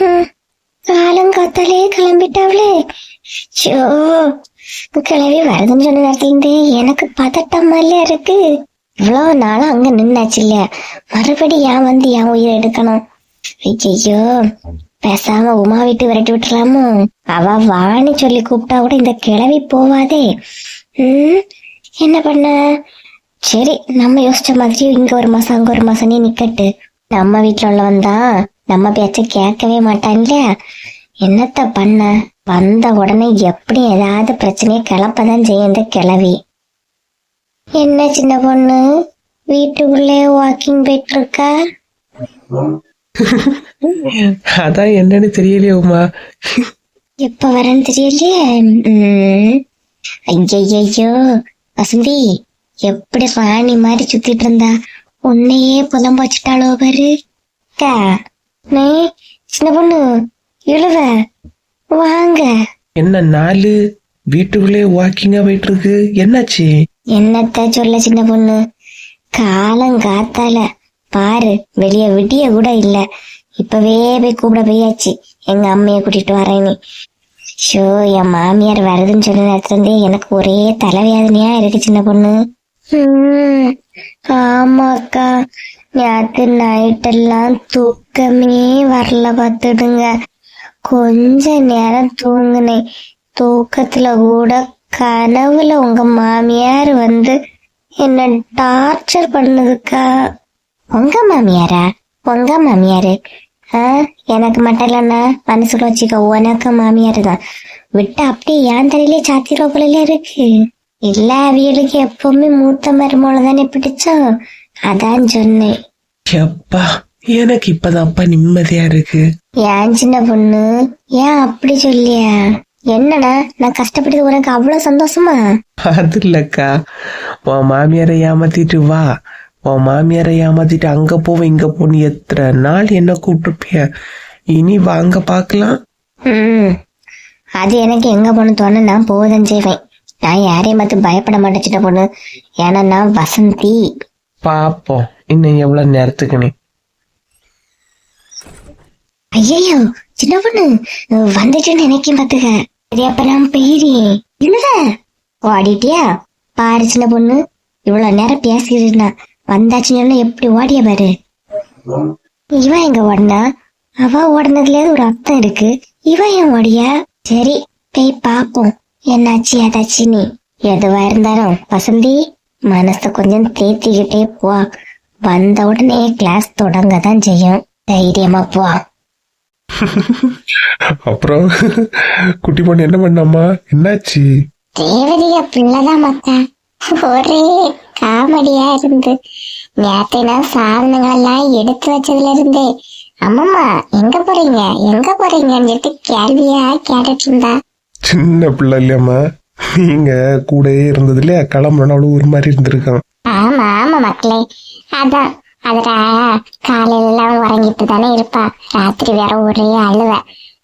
காலம் காலங்காத்தாலே கிளம்பிட்டாவளே ஷோ கிளவி வருதுன்னு சொன்ன நேரத்துல இருந்தே எனக்கு பதட்டமால இருக்கு இவ்வளவு நாளும் அங்க நின்னாச்சு இல்லையா மறுபடி ஏன் வந்து என் உயிரை எடுக்கணும் ஐயோ பேசாம உமா விட்டு விரட்டி விட்டுலாமோ அவ வான்னு சொல்லி கூப்பிட்டா கூட இந்த கிளவி போவாதே ம் என்ன பண்ண சரி நம்ம யோசிச்ச மாதிரி இங்க ஒரு மாசம் அங்க ஒரு மாசம் நீ நிக்கட்டு நம்ம வீட்டுல உள்ளவன் தான் நம்ம பேச்ச கேட்கவே மாட்டான் இல்லையா? என்னத்த பண்ண? வந்த உடனே எப்படி ஏதாவது பிரச்சனையை கிளப்பதான் செய்யும் இந்த கிளவி என்ன சின்ன பொண்ணு? வீட்டுக்குள்ளே வாக்கிங் போயிட்டு இருக்கா அதான் என்னன்னு தெரியலையே உமா. எப்ப வரேன்னு தெரியலையே. ஐயையையோ. வசந்தி எப்படி ராணி மாதிரி சுத்திட்டு இருந்தா? உன்னையே புலம்ப வச்சுட்டாளோ பாரு. சின்ன பொண்ணு இழுவ வாங்க. என்ன நாலு? வீட்டுக்குள்ளே வாக்கிங்கா போயிட்டு இருக்கு என்னாச்சு? என்னத்த சொல்ல சின்ன பொண்ணு? காலம் காத்தால. பாரு வெளிய விடிய கூட இல்ல. இப்பவே போய் கூப்பிட போயாச்சு. எங்க அம்மைய கூட்டிட்டு வரேன்னு ஷோ என் மாமியார் வருதுன்னு சொன்ன நேரத்துல இருந்தே எனக்கு ஒரே தலைவேதனையா இருக்கு சின்ன பொண்ணு. ஹம், ஆமாக்கா நேற்று நைட்டெல்லாம் தூக்கமே வரல பார்த்துடுங்க. கொஞ்ச நேரம் தூங்குனேன் தூக்கத்துல கூட கனவுல உங்க மாமியார் வந்து என்ன டார்ச்சர் பண்ணுதுக்கா? உங்க மாமியாரா? உங்க மாமியாரு? எனக்கு மட்டும் இல்லைன்னா மனசுல வச்சுக்க உனக்கு மாமியார் தான். விட்டு அப்படியே ஏன் தலையிலே சாத்திர இருக்கு. இல்ல அவியலுக்கு எப்பவுமே மூத்த மருமோள தானே பிடிச்சோம் அதான் சொன்னேன். எப்பா எனக்கு இப்பதான்ப்பா நிம்மதியா இருக்கு. ஏன் சின்ன பொண்ணு? ஏன் அப்படி சொல்லியா? என்னடா நான் கஷ்டப்பட்டது உனக்கு அவ்வளவு சந்தோஷமா? அது இல்லக்கா. உன் மாமியாரை ஏமாத்திட்டு வா. உன் மாமியாரை ஏமாத்திட்டு அங்க போவேன் இங்க போன்னு எத்தனை நாள் என்ன கூப்பிட்டுருப்பிய? இனி வாங்க பாக்கலாம் ம். அது எனக்கு எங்க போன தோணு நான் போவதான் செய்வேன். நான் யாரையும் பார்த்து பயப்பட மாட்டேன் சின்ன பொண்ணு. ஏன்னா நான் வசந்தி. பாப்போம். இன்னும் எவ்வளவு நேரத்துக்கு நீ? ஐயோ சின்ன பொண்ணு வந்துட்டுன்னு நினைக்கும் பாத்துக்க. சரி அப்ப நான் போயிறேன் இல்ல ஓடிட்டியா? பாரு சின்ன பொண்ணு. இவ்வளவு நேரம் பேசிக்கிட்டு வந்தாச்சுன்னு சொன்னா எப்படி ஓடிய பாரு. இவன் எங்க ஓடினா? அவ ஓடினதுல ஒரு அர்த்தம் இருக்கு. இவன் ஏன் ஓடியா? சரி போய் பாப்போம். என்னாச்சு ஏதாச்சு நீ எதுவா இருந்தாலும் வசந்தி. மனசை கொஞ்சம் தேத்திக்கிட்டே போ. வந்த உடனே கிளாஸ் தொடங்க தான் செய்யும். தைரியமா போ. அப்புறம் குட்டி பொண்ணு என்ன பண்ணாமா என்னாச்சு? தேவதிய பிள்ளைதான் மக்கா ஒரே காமெடியா இருந்து. நேத்து நான் சாதனங்கள் எல்லாம் எடுத்து வச்சதுல இருந்தே அம்மம்மா எங்க போறீங்க? எங்க போறீங்கன்னு சொல்லிட்டு கேள்வியா கேட்டுட்டு இருந்தா. சின்ன பிள்ளை இல்லையாம்மா. நீங்க கூடயே இருந்தது இல்லையா? கிளம்புனாலும் ஒரு மாதிரி இருந்திருக்கான் ஆமா ஆமா மக்களே. அதான். அதுல காலையில எல்லாம் உறங்கிட்டு தானே இருப்பா. ராத்திரி வேற ஒரே அழுவ.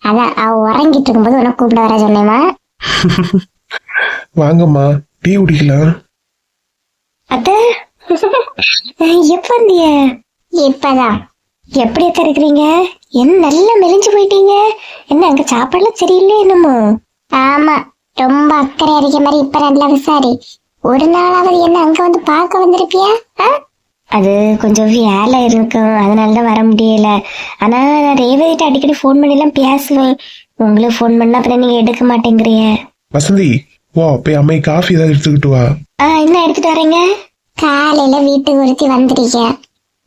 அதான் அவ உறங்கிட்டு இருக்கும்போது உனக்கு கூப்பிட வர சொன்னேமா வாங்கம்மா டீ குடிக்கலாம். அத்த. எப்ப வந்திய? இப்பதான். எப்படி அத்த இருக்கிறீங்க? என்ன நல்லா மெலிஞ்சு போயிட்டீங்க? என்ன அங்க சாப்பாடுலாம் சரியில்லை என்னமோ? ஆமா. ரொம்ப அக்கறை அடிக்க மாதிரி இப்ப நல்லா விசாரி ஒரு நாளாவது என்ன அங்க வந்து பார்க்க வந்திருப்பியா? அது கொஞ்சம் வேலை இருக்கும். அதனால தான் வர முடியல. ஆனா நான் ரேவதிட்ட அடிக்கடி ஃபோன் பண்ணி எல்லாம் பேசுவேன். உங்களுக்கு ஃபோன் பண்ணா அப்புறம் நீங்க எடுக்க மாட்டேங்கிறீங்க வசந்தி வா போய் அம்மை காஃபி ஏதாவது எடுத்துக்கிட்டு வா. ஆ என்ன எடுத்துட்டு வரீங்க? காலையில வீட்டுக்கு ஒருத்தி வந்துருக்க.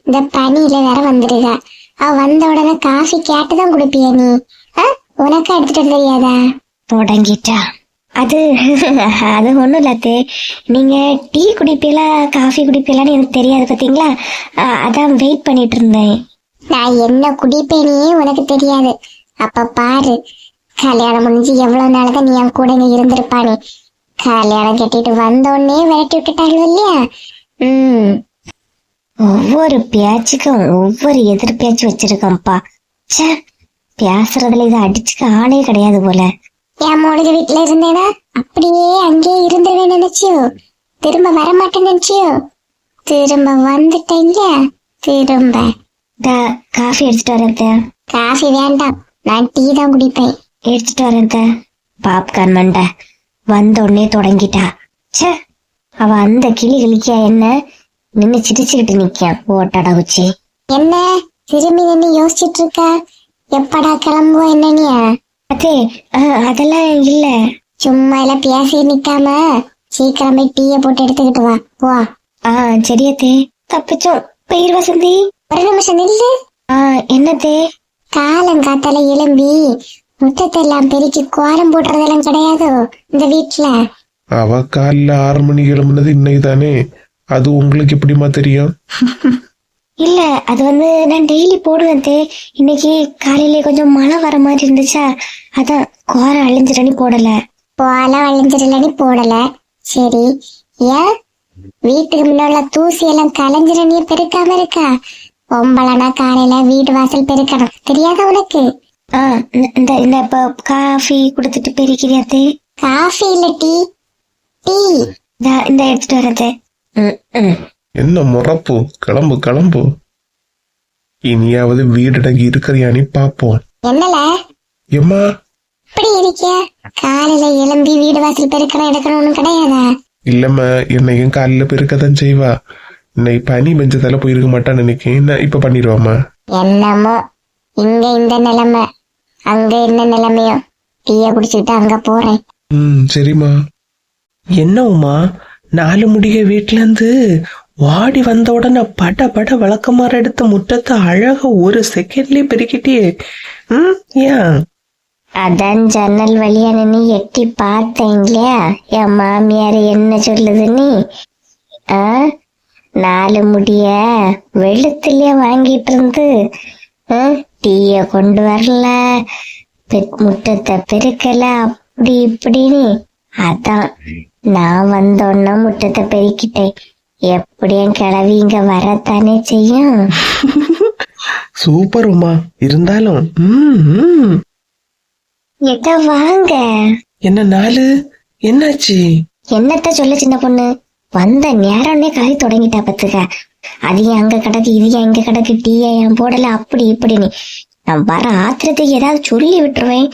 இந்த பனியில வேற வந்துருக்க. அவ வந்த உடனே காஃபி கேட்டுதான் குடுப்பிய நீ? ஆ? உனக்கு எடுத்துட்டு தெரியாதா தொடங்கிட்டா. அது அது ஒண்ணும் இல்லாத்து நீங்க டீ குடிப்பீங்களா காஃபி குடிப்பீங்களான்னு எனக்கு தெரியாது பாத்தீங்களா? ஆ, அதான் வெயிட் பண்ணிட்டு இருந்தேன் நான் என்ன குடிப்பேனே உனக்கு தெரியாது. அப்ப பாரு கல்யாணம் முடிஞ்சு எவ்வளவு நாள் தான் நீ என் கூட இங்க இருந்திருப்பானே. கல்யாணம் கட்டிட்டு வந்த உடனே விரட்டி விட்டுட்டாங்க இல்லையா? ம். ஒவ்வொரு பேச்சுக்கும் ஒவ்வொரு எதிர் பேச்சு வச்சிருக்கோம்ப்பா. ச்சே பேசுறதுல இதை அடிச்சுக்க ஆளே கிடையாது போல. என் மூணுக்கு வீட்டுல இருந்தேனா அப்படியே அங்கேயே இருந்துருவேன் நினைச்சியோ? திரும்ப வரமாட்டேன் நினைச்சியோ? திரும்ப வந்துட்டேங்க திரும்ப. காஃபி எடுத்துட்டு வரேன் காஃபி வேண்டாம். நான் டீ தான் குடிப்பேன். எடுத்துட்டு வரேன். பாப்கார்ன் மண்டை. வந்த உடனே தொடங்கிட்டா. ச்சே அவ அந்த கிளி கிளிக்கா என்ன? நின்னு சிரிச்சுக்கிட்டு நிக்கான் ஓட்டடா குச்சி. என்ன? திரும்பி நின்று யோசிச்சுட்டு இருக்க? எப்படா கிளம்புவோம் என்னனியா அதே அதெல்லாம் இல்ல. சும்மா எல்லாம் பேசி நிக்காம சீக்கிரம் போய் டீயை போட்டு எடுத்துக்கிட்டு வா. போ. ஆ சரியத்தே தப்பிச்சோம். பயிர் வசந்தி. ஒரு நிமிஷம் நில்லு. ஆ என்னத்தே? காலங்காத்தால எழும்பி முத்தத்தை எல்லாம் பெருக்கி கோலம் போடுறதெல்லாம் கிடையாதோ இந்த வீட்டுல அவ காலைல ஆறு மணி கிளம்புனது இன்னைக்கு தானே அது உங்களுக்கு எப்படிமா தெரியும்? இல்ல அது வந்து நான் டெய்லி போடுவேன் தே. இன்னைக்கு காலையில கொஞ்சம் மழை வர மாதிரி இருந்துச்சா? அதான் கோரம் அழிஞ்சிடனி போடல. போல வளைஞ்சிடலன்னு போடல. சரி. ஏன்? வீட்டுக்கு முன்னால தூசி எல்லாம் கலைஞ்சிட நீ பெருக்காம இருக்கா? பொம்பளைனா காலையில வீட்டு வாசல் பெருக்கணும். தெரியாத உனக்கு? ஆ இந்த- இந்த இப்ப காஃபி கொடுத்துட்டு பெருக்கிறியாத்தே காஃபி இல்ல டீ? டீ. இந்த இந்த எடுத்துட்டு வரதே ம் ம். என்ன முறப்பு? கிளம்பு கிளம்பு. இனியாவது வீடடங்கி இருக்கிறியானி பாப்போம். என்னல? எம்மா? இப்படி இருக்க காலையில எழும்பி வீடு வாசல் பெருக்கணும் எடுக்கணும்னு கிடையாதா? இல்லம்மா என்னையும் காலையில பெருக்கத்தான் செய்வா. இன்னைக்கு பனி பெஞ்சதால போயிருக்க மாட்டான்னு நினைக்கிறேன் நான் இப்ப பண்ணிடுவாம்மா? என்னமோ இங்க இந்த நிலைமை அங்க என்ன நிலைமையோ. டீய குடிச்சுக்கிட்டு அங்க போறேன். ம் சரிம்மா. என்ன உமா நாலு முடிய வீட்ல இருந்து வாடி வந்த உடனே பட பட விளக்கமாற எடுத்த முற்றத்தை அழகா ஒரு செகண்ட்லயே பெருக்கிட்டே ம் ஏன்? அதான் ஜன்னல் வழியா நின்னு எட்டி பார்த்தேன் இல்லையா? என் மாமியார் என்ன சொல்லுது நீ? ஆ? நாலு முடிய வெளுத்துலயே வாங்கிட்டு இருந்து. டீய கொண்டு வரல. முட்டத்தை பெருக்கல. அப்படி இப்படின்னு. அதான் நான் வந்தோன்னா முட்டத்தை பெருக்கிட்டேன். எப்படியும் கிளவி இங்க வரத்தானே செய்யும்? சூப்பர் உமா. இருந்தாலும். எட்ட வாங்க. என்ன நாலு? என்னாச்சு? என்னத்த சொல்ல சின்ன பொண்ணு. வந்த நேரம்னே கறி தொடங்கிட்டா பத்துக்க. அது அங்க கிடக்கு இது இங்க கிடக்கு டீயா ஏன் போடல அப்படி இப்படின்னு. நான் வர ஆத்திரத்துக்கு ஏதாவது சொல்லி விட்டுருவேன்.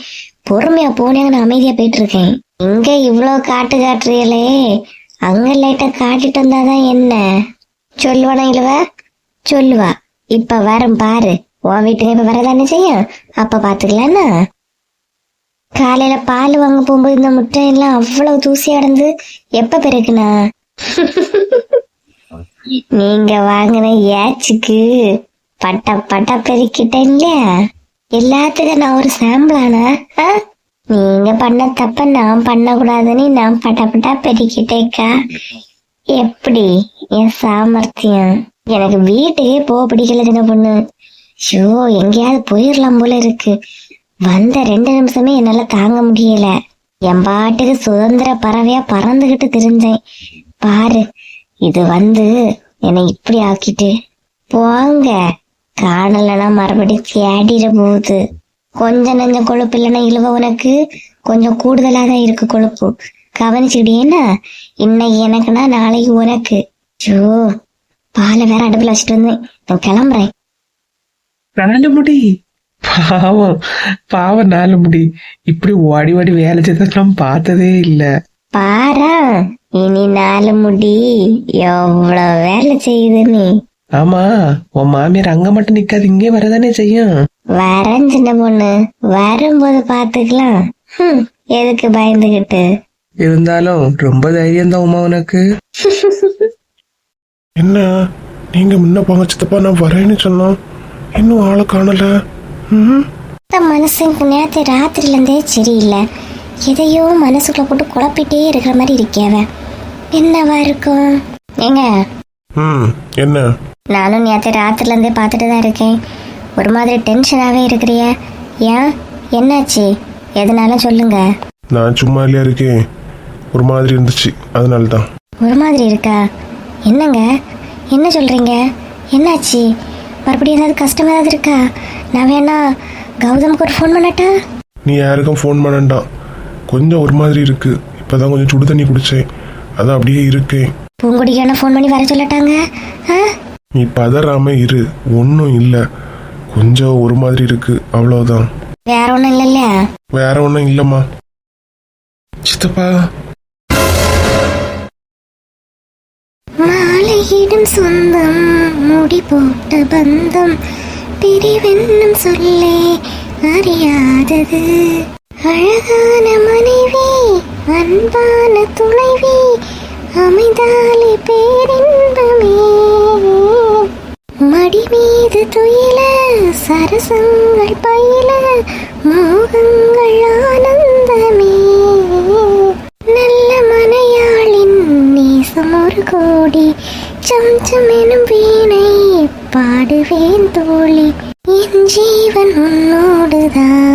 பொறுமையா போனேங்க நான் அமைதியா போயிட்டு இருக்கேன். இங்க இவ்வளவு காட்டு காட்டுறீங்களே. அங்க லைட்டா காட்டிட்டு வந்தாதான் என்ன? சொல்லுவானா இல்லவ சொல்லுவா. இப்ப வரும் பாரு. உன் வீட்டுக்கு இப்ப வரதானே செய்யும்? அப்ப பாத்துக்கலாம்னா காலையில பால் வாங்க போகும்போது இந்த முட்டை எல்லாம் அவ்வளவு தூசி அடைந்து எப்ப பிறகுனா நீங்க வாங்கின ஏச்சுக்கு பட்ட பட்ட பெருக்கிட்டேன் இல்லையா? எல்லாத்துக்கும் நான் ஒரு சாம்பிளானா ஆ? நீங்க பண்ண தப்ப நான் பண்ணக்கூடாதுன்னு நான் பட்டப்பட்டா பட்டா பெருக்கிட்டேக்கா எப்படி? என் சாமர்த்தியம். எனக்கு வீட்டுக்கே போக பிடிக்கல சின்ன பொண்ணு. ஷோ எங்கேயாவது போயிடலாம் போல இருக்கு. வந்த ரெண்டு நிமிஷமே என்னால தாங்க முடியல. என் பாட்டுக்கு சுதந்திர பறவையா பறந்துகிட்டு திரிஞ்சேன். பாரு இது வந்து என்னை இப்படி ஆக்கிட்டு. போங்க. காணலன்னா மறுபடியும் தேடிட போகுது. கொஞ்சம் நஞ்சம் கொழுப்பு இல்லைன்னா இழுவ உனக்கு கொஞ்சம் கூடுதலா தான் இருக்கு கொழுப்பு. கவனிச்சுக்கிட்டேன்னா இன்னைக்கு எனக்குன்னா நாளைக்கு உனக்கு. ஷோ பாலை வேற அடுப்புல வச்சுட்டு வந்தேன். நான் கிளம்புறேன். நாலு முடி. பாவம் பாவம் நாலு முடி. இப்படி ஓடி ஓடி வேலை செய்த நான் பார்த்ததே இல்ல. பாரா இனி நாலு முடி. எவ்வளவு வேலை செய்யுது நீ. ஆமா உன் மாமியார் அங்க மட்டும் நிக்காது இங்கே வரதானே செய்யும். வரேன் சின்ன பொண்ணு. வரும்போது பாத்துக்கலாம் ஹம், எதுக்கு பயந்துகிட்டு? இருந்தாலும் ரொம்ப தைரியம் தான் உமா உனக்கு. என்ன? நீங்க முன்ன போங்க சித்தப்பா நான் வரேன்னு சொன்னோம். இன்னும் ஆளை காணல. மனசுக்கு நேத்து ராத்திரில இருந்தே சரியில்லை. எதையோ மனசுக்குள்ள போட்டு குழப்பிட்டே இருக்கிற மாதிரி இருக்கேவ என்னவா இருக்கும்? ஏங்க? ம் என்ன? நானும் நேற்று ராத்திரில இருந்தே பார்த்துட்டு தான் இருக்கேன். ஒரு மாதிரி டென்ஷனாவே இருக்கிறிய. ஏன்? என்னாச்சு? எதனால சொல்லுங்க. நான் சும்மா இல்லையா இருக்கேன்? ஒரு மாதிரி இருந்துச்சு. அதனால தான் ஒரு மாதிரி இருக்கா? என்னங்க? என்ன சொல்றீங்க? என்னாச்சு? மறுபடியும் ஏதாவது கஷ்டம் ஏதாவது இருக்கா? நான் வேணா கௌதமுக்கு ஒரு ஃபோன் பண்ணட்டா? நீ யாருக்கும் ஃபோன் பண்ணண்டாம். கொஞ்சம் ஒரு மாதிரி இருக்கு. இப்பதான் கொஞ்சம் சுடு தண்ணி குடிச்சேன். அதான் அப்படியே இருக்கேன். பூங்குடிக்கு வேணா ஃபோன் பண்ணி வர சொல்லட்டாங்க? ஆ? நீ பதறாம இரு. ஒன்றும் இல்லை. கொஞ்சம் ஒரு மாதிரி இருக்கு. அவ்வளவுதான். வேற ஒண்ணும் இல்லல்ல? வேற ஒன்றும் இல்லைம்மா. சித்தப்பா. மாலையிடும் சொந்தம் முடி போட்ட பந்தம் பிரிவென்னும் சொல்லே அறியாதது. அழகான மனைவி அன்பான துணைவி அமைதாலே பேரின்பமே. மடி மீது துயில சரசங்கள் பயில மோகங்கள் ஆனந்தமே. நல்ல மனையாளின் நேசம் ஒரு கோடி சம்சம் எனும் வீணை பாடுவேன் தோழி. என் ஜீவன் உன்னோடுதான்.